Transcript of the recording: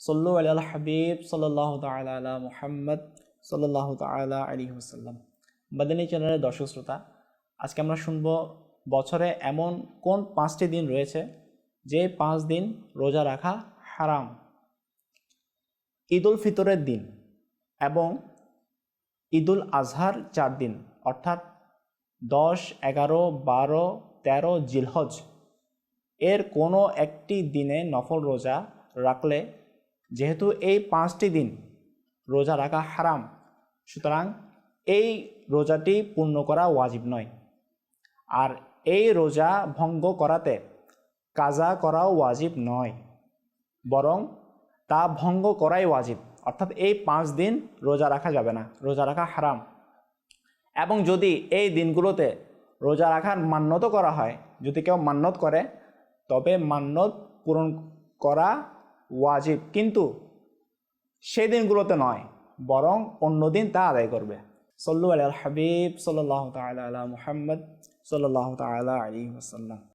সল্লু আল হাবিব সাল্লাহ তালা মুহাম্মদ সাল্লাহ তালা আলী ওসাল্লাম বাদিনী চ্যানেলের দর্শক শ্রোতা, আজকে আমরা শুনব বছরে এমন কোন পাঁচটি দিন রয়েছে যে পাঁচ দিন রোজা রাখা হারাম? ঈদুল ফিতরের দিন এবং ঈদুল আজহার চার দিন, অর্থাৎ দশ, এগারো, বারো, তেরো জিলহজ। এর কোনো একটি দিনে নফল রোজা রাখলে যেহেতু এই পাঁচটি দিন রোজা রাখা হারাম, সুতরাং এই রোজাটি পূর্ণ করা ওয়াজিব নয়। আর এই রোজা ভঙ্গ করাতে কাজা করাও ওয়াজিব নয়, বরং তা ভঙ্গ করাই ওয়াজিব। অর্থাৎ এই পাঁচ দিন রোজা রাখা যাবে না, রোজা রাখা হারাম। এবং যদি এই দিনগুলোতে রোজা রাখার মান্যত করা হয়, যদি কেউ মান্যত করে, তবে মান্যত পূরণ করা ওয়াজিব। কিন্তু সেই দিনগুলোতে নয়, বরং অন্য দিন তা আদায় করবে। সল্লু আল হাবিব সাল্লাহ তাল মুহাম্মদ সাল্লাহ তালা আলী ওসাল্লাম